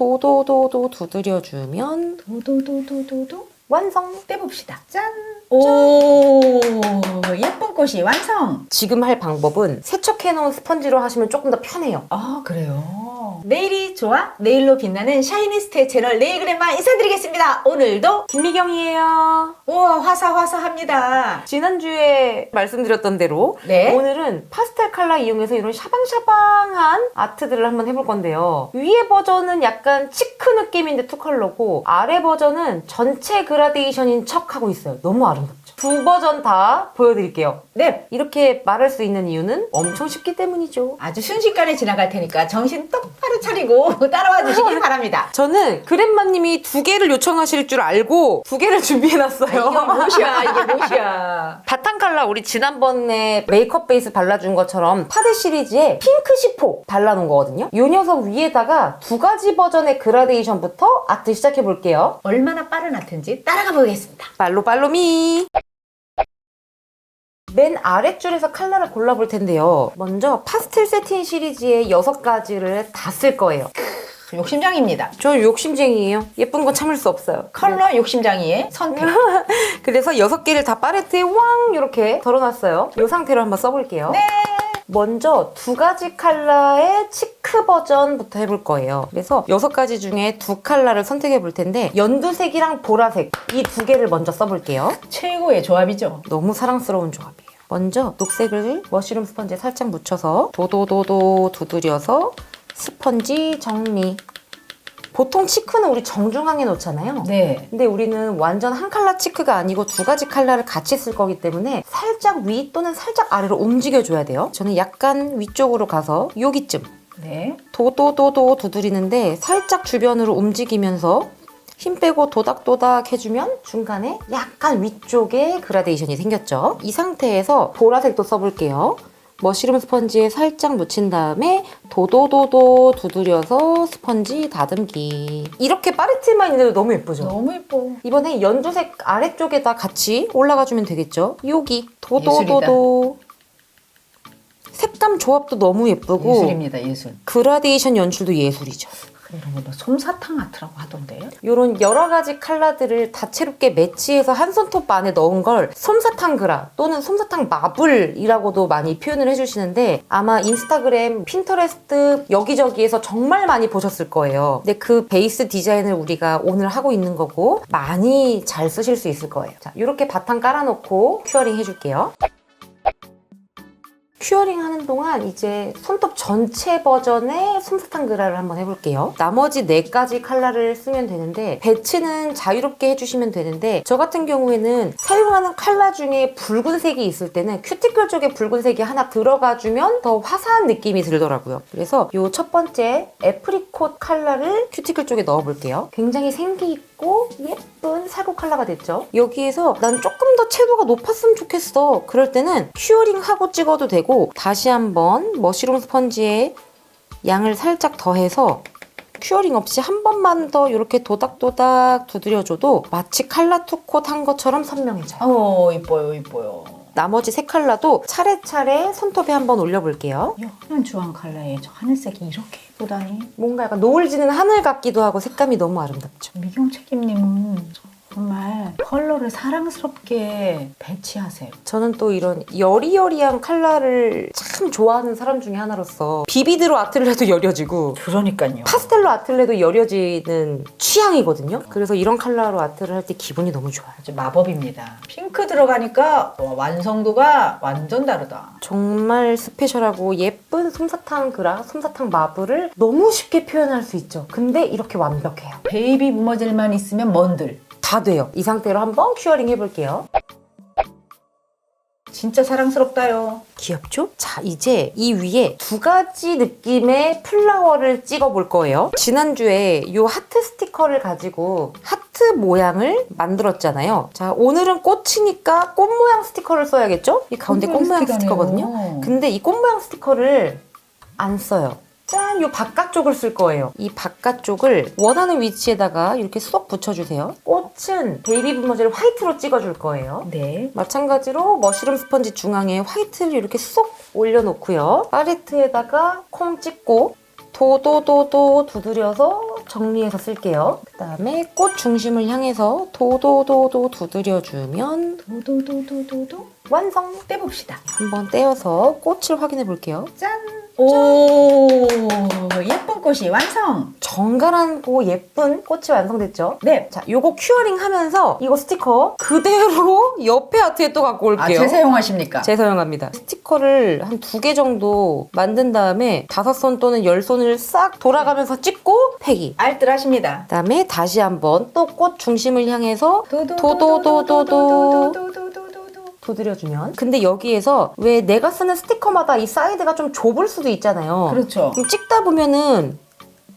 도도도도 두드려주면 도도도도도도 완성! 떼봅시다. 짠! 오 예쁜 꽃이 완성. 지금 할 방법은 세척해놓은 스펀지로 하시면 조금 더 편해요. 아 그래요. 내일이 좋아 내일로 빛나는 샤이니스트의 채널 네일그램마 인사드리겠습니다. 오늘도 김미경이에요. 우와 화사화사합니다. 지난주에 말씀드렸던 대로 네. 오늘은 파스텔 컬러 이용해서 이런 샤방샤방한 아트들을 한번 해볼 건데요. 위에 버전은 약간 치크 느낌인데 투 컬러고 아래 버전은 전체 그라데이션인 척 하고 있어요. 너무 아름답죠. 두 버전 다 보여드릴게요. 네. 이렇게 말할 수 있는 이유는 엄청 쉽기 때문이죠. 아주 순식간에 지나갈 테니까 정신 똑바로 차리고 따라와 주시길 바랍니다. 저는 그랜마님이 두 개를 요청하실 줄 알고 두 개를 준비해놨어요. 이게 무엇이야 이게 무엇이야. 바탕 컬러 우리 지난번에 메이크업 베이스 발라준 것처럼 파데 시리즈에 핑크 시포 발라놓은 거거든요. 이 녀석 위에다가 두 가지 버전의 그라데이션부터 아트 시작해 볼게요. 얼마나 빠른 아트인지 따라가 보겠습니다. 빨로 빨로미. 맨 아랫줄에서 컬러를 골라볼 텐데요. 먼저 파스텔 세틴 시리즈의 여섯 가지를 다 쓸 거예요. 욕심장입니다. 저 욕심쟁이에요. 예쁜 건 참을 수 없어요. 컬러 욕심장이의 선택. 그래서 여섯 개를 다 팔레트에 왕 이렇게 덜어놨어요. 이 상태로 한번 써볼게요. 네. 먼저 두 가지 컬러의 치크 버전부터 해볼 거예요. 그래서 여섯 가지 중에 두 컬러를 선택해 볼 텐데 연두색이랑 보라색 이 두 개를 먼저 써볼게요. 최고의 조합이죠. 너무 사랑스러운 조합이에요. 먼저 녹색을 머쉬룸 스펀지에 살짝 묻혀서 도도도도 두드려서 스펀지 정리. 보통 치크는 우리 정중앙에 놓잖아요. 네. 근데 우리는 완전 한 컬러 치크가 아니고 두 가지 컬러를 같이 쓸 거기 때문에 살짝 위 또는 살짝 아래로 움직여줘야 돼요. 저는 약간 위쪽으로 가서 여기쯤 네. 도도도도 두드리는데 살짝 주변으로 움직이면서 힘 빼고 도닥도닥 해주면 중간에 약간 위쪽에 그라데이션이 생겼죠. 이 상태에서 보라색도 써볼게요. 머시룸 스펀지에 살짝 묻힌 다음에 도도도도 두드려서 스펀지 다듬기. 이렇게 파레트만 있는데도 너무 예쁘죠? 너무 예뻐. 이번에 연두색 아래쪽에다 같이 올라가주면 되겠죠? 여기 도도도도 색감 조합도 너무 예쁘고 예술입니다, 예술. 그라데이션 연출도 예술이죠. 이런 거뭐 솜사탕 아트라고 하던데. 이런 여러 가지 컬러들을 다채롭게 매치해서 한 손톱 안에 넣은 걸 솜사탕 그라 또는 솜사탕 마블이라고도 많이 표현을 해주시는데 아마 인스타그램, 핀터레스트 여기저기에서 정말 많이 보셨을 거예요. 근데 그 베이스 디자인을 우리가 오늘 하고 있는 거고 많이 잘 쓰실 수 있을 거예요. 자, 이렇게 바탕 깔아놓고 큐어링 해줄게요. 큐어링 하는 동안 이제 손톱 전체 버전의 솜사탕 그라를 한번 해볼게요. 나머지 네 가지 컬러를 쓰면 되는데 배치는 자유롭게 해주시면 되는데 저 같은 경우에는 사용하는 컬러 중에 붉은색이 있을 때는 큐티클 쪽에 붉은색이 하나 들어가주면 더 화사한 느낌이 들더라고요. 그래서 이 첫 번째 애프리콧 컬러를 큐티클 쪽에 넣어볼게요. 굉장히 생기 있고 예쁜 살구 컬러가 됐죠. 여기에서 난 조금 더 채도가 높았으면 좋겠어. 그럴 때는 큐어링 하고 찍어도 되고 다시 한번 머시룸 스펀지에 양을 살짝 더해서 큐어링 없이 한 번만 더 이렇게 도닥도닥 두드려줘도 마치 칼라 투콧 한 것처럼 선명해져요. 어, 이뻐요, 이뻐요. 나머지 세 컬러도 차례차례 손톱에 한번 올려볼게요. 연한 주황 컬러에 저 하늘색이 이렇게 예쁘다니. 뭔가 약간 노을 지는 하늘 같기도 하고 색감이 너무 아름답죠. 미경 책임님은 정말 컬러를 사랑스럽게 배치하세요. 저는 또 이런 여리여리한 컬러를 참 좋아하는 사람 중에 하나로서 비비드로 아트를 해도 여려지고 그러니까요. 파스텔로 아트를 해도 여려지는 취향이거든요. 그래서 이런 컬러로 아트를 할 때 기분이 너무 좋아요. 아주 마법입니다. 핑크 들어가니까 와, 완성도가 완전 다르다. 정말 스페셜하고 예쁜 솜사탕 그라, 솜사탕 마블을 너무 쉽게 표현할 수 있죠. 근데 이렇게 완벽해요. 베이비 무머젤만 있으면 먼들. 다 돼요. 이 상태로 한번 큐어링 해볼게요. 진짜 사랑스럽다요. 귀엽죠? 자, 이제 이 위에 두 가지 느낌의 플라워를 찍어 볼 거예요. 지난주에 이 하트 스티커를 가지고 하 트 모양을 만들었잖아요. 자, 오늘은 꽃이니까 꽃 모양 스티커를 써야겠죠? 이 가운데 꽃 모양 스티커거든요. 근데 이 꽃 모양 스티커를 안 써요. 짠! 요 바깥쪽을 쓸 거예요. 이 바깥쪽을 원하는 위치에다가 이렇게 쏙 붙여주세요. 꽃은 베이비 분머지를 화이트로 찍어줄 거예요. 네. 마찬가지로 머시룸 스펀지 중앙에 화이트를 이렇게 쏙 올려놓고요. 팔레트에다가 콩 찍고 도도도도 두드려서 정리해서 쓸게요. 그 다음에 꽃 중심을 향해서 도도도도 두드려주면 도도도도도도 완성! 떼봅시다. 한번 떼어서 꽃을 확인해 볼게요. 짠. 오 예쁜 꽃이 완성. 정갈하고 예쁜 꽃이 완성됐죠? 네. 자, 요거 큐어링 하면서 이거 스티커 그대로 옆에 아트에 또 갖고 올게요. 아 재사용하십니까? 재사용합니다. 스티커를 한 두 개 정도 만든 다음에 다섯 손 또는 열 손을 싹 돌아가면서 찍고 폐기. 알뜰하십니다. 그다음에 다시 한번 또 꽃 중심을 향해서 도도도도도도 두드려주면 근데 여기에서 왜 내가 쓰는 스티커마다 이 사이드가 좀 좁을 수도 있잖아요. 그렇죠. 그럼 찍다 보면은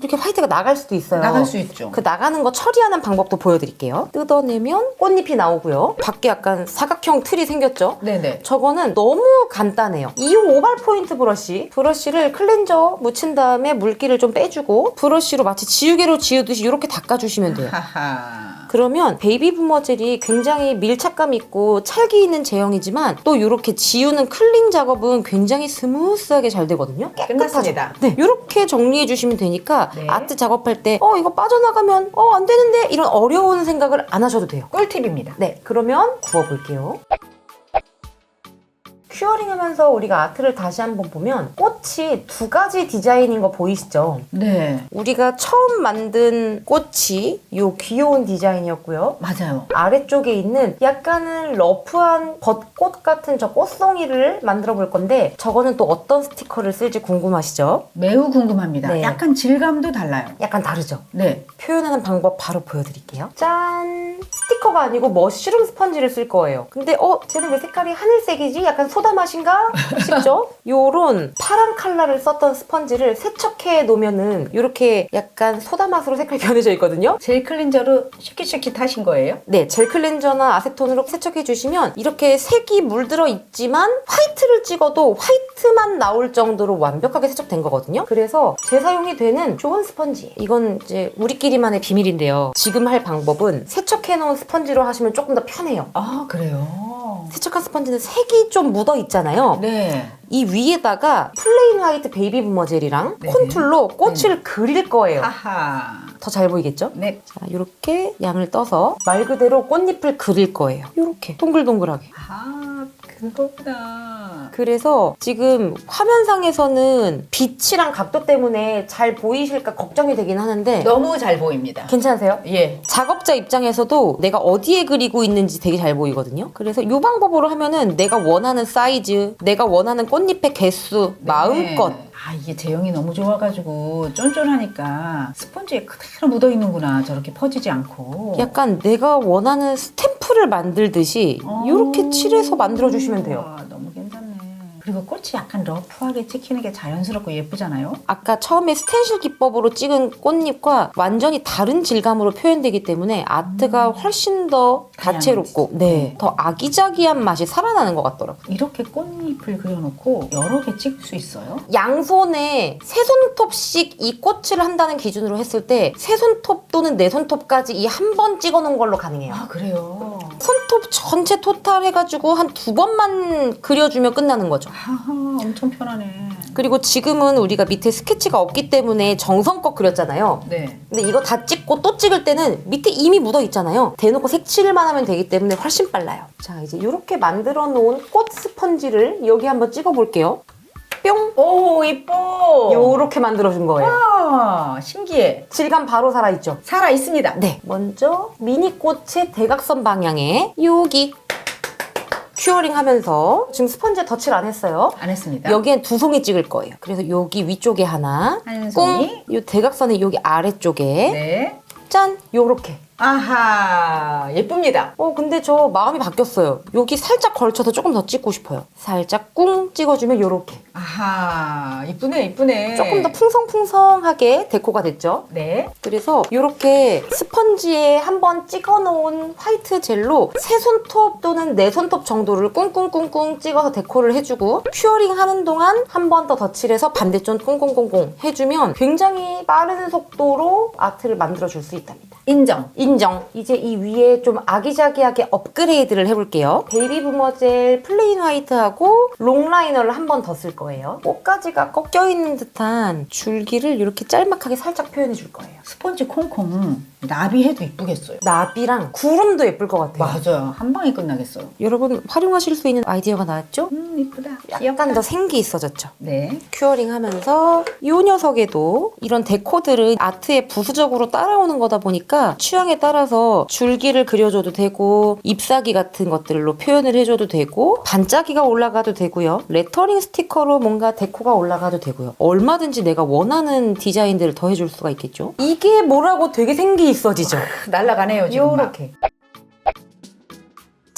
이렇게 화이트가 나갈 수도 있어요. 나갈 수 있죠. 그 나가는 거 처리하는 방법도 보여드릴게요. 뜯어내면 꽃잎이 나오고요. 밖에 약간 사각형 틀이 생겼죠? 네네. 저거는 너무 간단해요. 2호 오발 포인트 브러쉬. 브러쉬를 클렌저 묻힌 다음에 물기를 좀 빼주고 브러쉬로 마치 지우개로 지우듯이 이렇게 닦아주시면 돼요. 하하. 그러면 베이비 부머젤이 굉장히 밀착감 있고 찰기 있는 제형이지만 또 이렇게 지우는 클린 작업은 굉장히 스무스하게 잘 되거든요. 끝났습니다. 네, 이렇게 정리해 주시면 되니까 네. 아트 작업할 때 어 이거 빠져나가면 어 안 되는데 이런 어려운 생각을 안 하셔도 돼요. 꿀팁입니다. 네, 그러면 구워볼게요. 큐어링 하면서 우리가 아트를 다시 한번 보면 꽃이 두 가지 디자인인 거 보이시죠? 네. 우리가 처음 만든 꽃이 요 귀여운 디자인이었고요. 맞아요. 아래쪽에 있는 약간은 러프한 벚꽃 같은 저 꽃송이를 만들어 볼 건데 저거는 또 어떤 스티커를 쓸지 궁금하시죠? 매우 궁금합니다. 네. 약간 질감도 달라요. 약간 다르죠? 네. 표현하는 방법 바로 보여드릴게요. 짠! 스티커가 아니고 머쉬룸 스펀지를 쓸 거예요. 근데 어? 쟤는 왜 색깔이 하늘색이지? 약간 소다 맛인가? 싶죠? 요런 파란 컬러를 썼던 스펀지를 세척해 놓으면은 이렇게 약간 소다 맛으로 색깔이 변해져 있거든요. 젤 클렌저로 슈킷슈킷 하신 거예요? 네, 젤 클렌저나 아세톤으로 세척해 주시면 이렇게 색이 물들어 있지만 화이트를 찍어도 화이트만 나올 정도로 완벽하게 세척된 거거든요. 그래서 재사용이 되는 좋은 스펀지. 이건 이제 우리끼리만의 비밀인데요. 지금 할 방법은 세척해 놓은 스펀지로 하시면 조금 더 편해요. 아 그래요. 세척한 스펀지는 색이 좀 묻어 있잖아요. 네. 이 위에다가 플레인 화이트 베이비 부머 젤이랑 네. 콘툴로 꽃을 그릴 거예요. 하하. 더 잘 보이겠죠? 네. 자, 이렇게 양을 떠서 말 그대로 꽃잎을 그릴 거예요. 이렇게 동글동글하게. 아 그거구나. 그래서 지금 화면상에서는 빛이랑 각도 때문에 잘 보이실까 걱정이 되긴 하는데 너무 잘 보입니다. 괜찮으세요? 예. 작업자 입장에서도 내가 어디에 그리고 있는지 되게 잘 보이거든요. 그래서 이 방법으로 하면은 내가 원하는 사이즈, 내가 원하는 꽃잎의 개수 마음껏 네. 아 이게 제형이 너무 좋아가지고 쫀쫀하니까 스펀지에 그대로 묻어 있는구나. 저렇게 퍼지지 않고. 약간 내가 원하는 스탬프를 만들듯이 어. 이렇게 칠해서 만들어 주시면 돼요. 그리고 꽃이 약간 러프하게 찍히는 게 자연스럽고 예쁘잖아요. 아까 처음에 스텐실 기법으로 찍은 꽃잎과 완전히 다른 질감으로 표현되기 때문에 아트가 훨씬 더 다채롭고 네, 더 아기자기한 맛이 살아나는 것 같더라고요. 이렇게 꽃잎을 그려놓고 여러 개 찍을 수 있어요? 양손에 세 손톱씩 이 꽃을 한다는 기준으로 했을 때 세 손톱 또는 네 손톱까지 이 한 번 찍어놓은 걸로 가능해요. 아 그래요. 손톱 전체 토탈 해가지고 한 두 번만 그려주면 끝나는 거죠. 하하 엄청 편하네. 그리고 지금은 우리가 밑에 스케치가 없기 때문에 정성껏 그렸잖아요. 네. 근데 이거 다 찍고 또 찍을 때는 밑에 이미 묻어 있잖아요. 대놓고 색칠만 하면 되기 때문에 훨씬 빨라요. 자, 이제 이렇게 만들어 놓은 꽃 스펀지를 여기 한번 찍어 볼게요. 뿅! 오 이뻐. 요렇게 만들어 준 거예요. 와 신기해. 질감 바로 살아 있죠? 살아 있습니다. 네. 먼저 미니 꽃의 대각선 방향에 여기 큐어링 하면서 지금 스펀지에 덧칠 안 했어요. 안 했습니다. 여기엔 두 송이 찍을 거예요. 그래서 여기 위쪽에 하나, 한 꽁, 송이. 요 대각선의 여기 아래쪽에 네. 짠 요렇게. 아하 예쁩니다. 어 근데 저 마음이 바뀌었어요. 여기 살짝 걸쳐서 조금 더 찍고 싶어요. 살짝 꿍 찍어주면 요렇게. 아하 이쁘네 이쁘네. 조금 더 풍성풍성하게 데코가 됐죠. 네. 그래서 이렇게 스펀지에 한번 찍어놓은 화이트 젤로 세 손톱 또는 네 손톱 정도를 꿍꿍꿍꿍 찍어서 데코를 해주고 큐어링 하는 동안 한 번 더 덧칠해서 반대쪽 꿍꿍꿍꿍 해주면 굉장히 빠른 속도로 아트를 만들어줄 수 있답니다. 인정. 인정. 이제 이 위에 좀 아기자기하게 업그레이드를 해볼게요. 베이비 부머 젤 플레인 화이트하고 롱 라이너를 한 번 더 쓸 거예요. 꽃가지가 꺾여 있는 듯한 줄기를 이렇게 짤막하게 살짝 표현해 줄 거예요. 스펀지 콩콩 나비 해도 이쁘겠어요. 나비랑 구름도 예쁠 것 같아요. 맞아요. 한 방에 끝나겠어요. 여러분 활용하실 수 있는 아이디어가 나왔죠? 음 이쁘다. 약간 더 생기 있어졌죠. 네. 큐어링 하면서 이 녀석에도 이런 데코들은 아트에 부수적으로 따라오는 거다 보니까 취향에 따라서 줄기를 그려줘도 되고 잎사귀 같은 것들로 표현을 해줘도 되고 반짝이가 올라가도 되고요. 레터링 스티커로 뭔가 데코가 올라가도 되고요. 얼마든지 내가 원하는 디자인들을 더 해줄 수가 있겠죠. 이게 뭐라고 되게 생기 있어지죠. 날라가네요 지금. 막. 요렇게.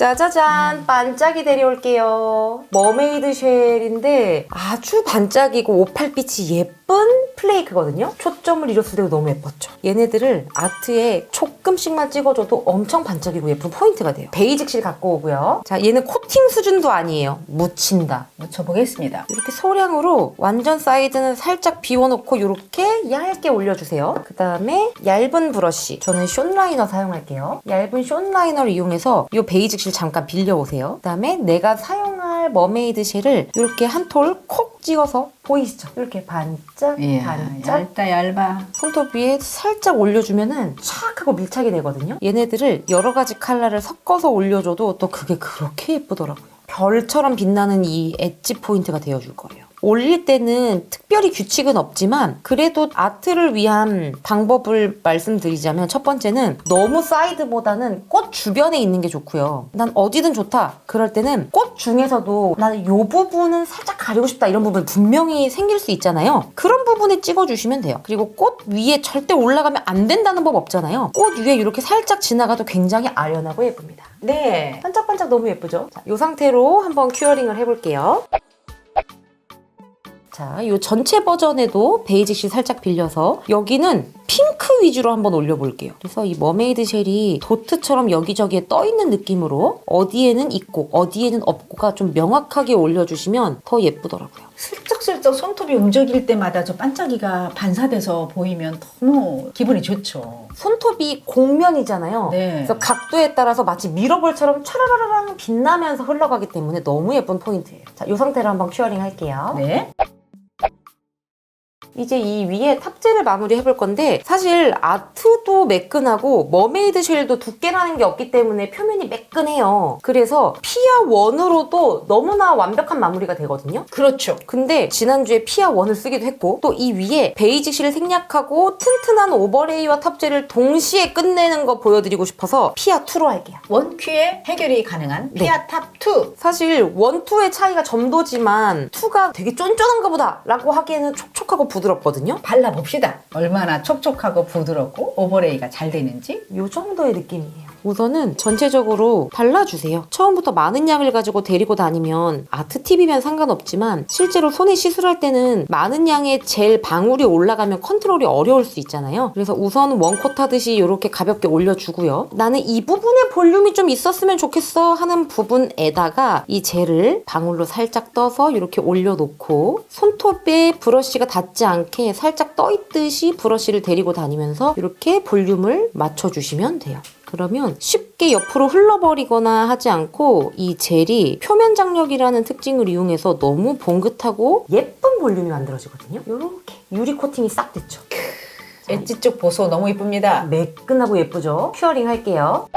짜자잔 반짝이 데려올게요 머메이드 쉘인데 아주 반짝이고 오팔빛이 예쁜 플레이크거든요 초점을 잃었을 때도 너무 예뻤죠 얘네들을 아트에 조금씩만 찍어줘도 엄청 반짝이고 예쁜 포인트가 돼요 베이직 실 갖고 오고요 자 얘는 코팅 수준도 아니에요 묻힌다 묻혀보겠습니다. 이렇게 소량으로 완전 사이드는 살짝 비워놓고 이렇게 얇게 올려주세요. 그 다음에 얇은 브러쉬. 저는 숏 라이너 사용할게요. 얇은 숏 라이너를 이용해서 이 베이직 실 잠깐 빌려오세요. 그 다음에 내가 사용할 머메이드 쉘을 이렇게 한 톨 콕 찍어서 보이시죠? 이렇게 반짝 이야, 반짝 얇다 얇아. 손톱 위에 살짝 올려주면은 촥 하고 밀착이 되거든요. 얘네들을 여러 가지 컬러를 섞어서 올려줘도 또 그게 그렇게 예쁘더라고요. 별처럼 빛나는 이 엣지 포인트가 되어줄 거예요. 올릴 때는 특별히 규칙은 없지만 그래도 아트를 위한 방법을 말씀드리자면 첫 번째는 너무 사이드보다는 꽃 주변에 있는 게 좋고요. 난 어디든 좋다. 그럴 때는 꽃 중에서도 나는 이 부분은 살짝 가리고 싶다 이런 부분 분명히 생길 수 있잖아요. 그런 부분에 찍어주시면 돼요. 그리고 꽃 위에 절대 올라가면 안 된다는 법 없잖아요. 꽃 위에 이렇게 살짝 지나가도 굉장히 아련하고 예쁩니다. 네. 반짝반짝 너무 예쁘죠? 자, 이 상태로 한번 큐어링을 해볼게요. 자, 이 전체 버전에도 베이직실 살짝 빌려서 여기는 핑크 위주로 한번 올려볼게요. 그래서 이 머메이드 쉘이 도트처럼 여기저기에 떠있는 느낌으로 어디에는 있고 어디에는 없고가 좀 명확하게 올려주시면 더 예쁘더라고요. 슬쩍슬쩍 손톱이 움직일 때마다 저 반짝이가 반사돼서 보이면 너무 기분이 좋죠. 손톱이 곡면이잖아요. 네. 그래서 각도에 따라서 마치 미러볼처럼 차라라랑 빛나면서 흘러가기 때문에 너무 예쁜 포인트예요. 자, 이 상태로 한번 큐어링 할게요. 네. 이제 이 위에 탑재를 마무리 해 볼 건데 사실 아트도 매끈하고 머메이드 쉘도 두께라는 게 없기 때문에 표면이 매끈해요. 그래서 피아 원으로도 너무나 완벽한 마무리가 되거든요. 그렇죠. 근데 지난주에 피아 원을 쓰기도 했고 또 이 위에 베이지 실을 생략하고 튼튼한 오버레이와 탑재를 동시에 끝내는 거 보여드리고 싶어서 피아 2로 할게요. 원큐에 해결이 가능한 네. 피아 탑 2. 사실 원, 투의 차이가 점도지만 투가 되게 쫀쫀한가 보다 라고 하기에는 촉촉하고 부 드럽거든요. 발라봅시다. 얼마나 촉촉하고 부드럽고 오버레이가 잘 되는지. 요 정도의 느낌이에요. 우선은 전체적으로 발라주세요. 처음부터 많은 양을 가지고 데리고 다니면 아트 팁이면 상관없지만 실제로 손에 시술할 때는 많은 양의 젤 방울이 올라가면 컨트롤이 어려울 수 있잖아요. 그래서 우선 원콧 하듯이 이렇게 가볍게 올려주고요. 나는 이 부분에 볼륨이 좀 있었으면 좋겠어 하는 부분에다가 이 젤을 방울로 살짝 떠서 이렇게 올려놓고 손톱에 브러쉬가 닿지 않게 살짝 떠있듯이 브러쉬를 데리고 다니면서 이렇게 볼륨을 맞춰주시면 돼요. 그러면 쉽게 옆으로 흘러버리거나 하지 않고 이 젤이 표면 장력이라는 특징을 이용해서 너무 봉긋하고 예쁜 볼륨이 만들어지거든요. 이렇게 유리 코팅이 싹 됐죠. 엣지 쪽 보소 너무 이쁩니다. 매끈하고 예쁘죠? 큐어링 할게요.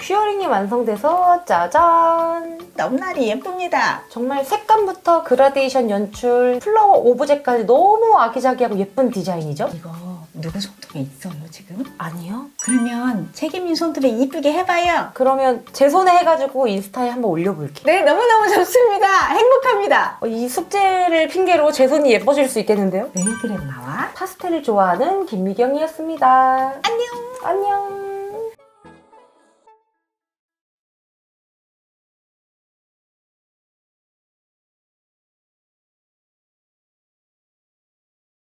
큐어링이 완성돼서 짜잔! 너무나리 예쁩니다. 정말 색감부터 그라데이션 연출, 플라워 오브제까지 너무 아기자기하고 예쁜 디자인이죠? 이거 누구 손톱에 있어요 지금? 아니요. 그러면 책임님 손톱에 이쁘게 해봐요. 그러면 제 손에 해가지고 인스타에 한번 올려볼게요. 네 너무너무 좋습니다. 행복합니다. 어, 이 숙제를 핑계로 제 손이 예뻐질 수 있겠는데요? 네이그램 나와. 파스텔을 좋아하는 김미경이었습니다. 안녕. 안녕.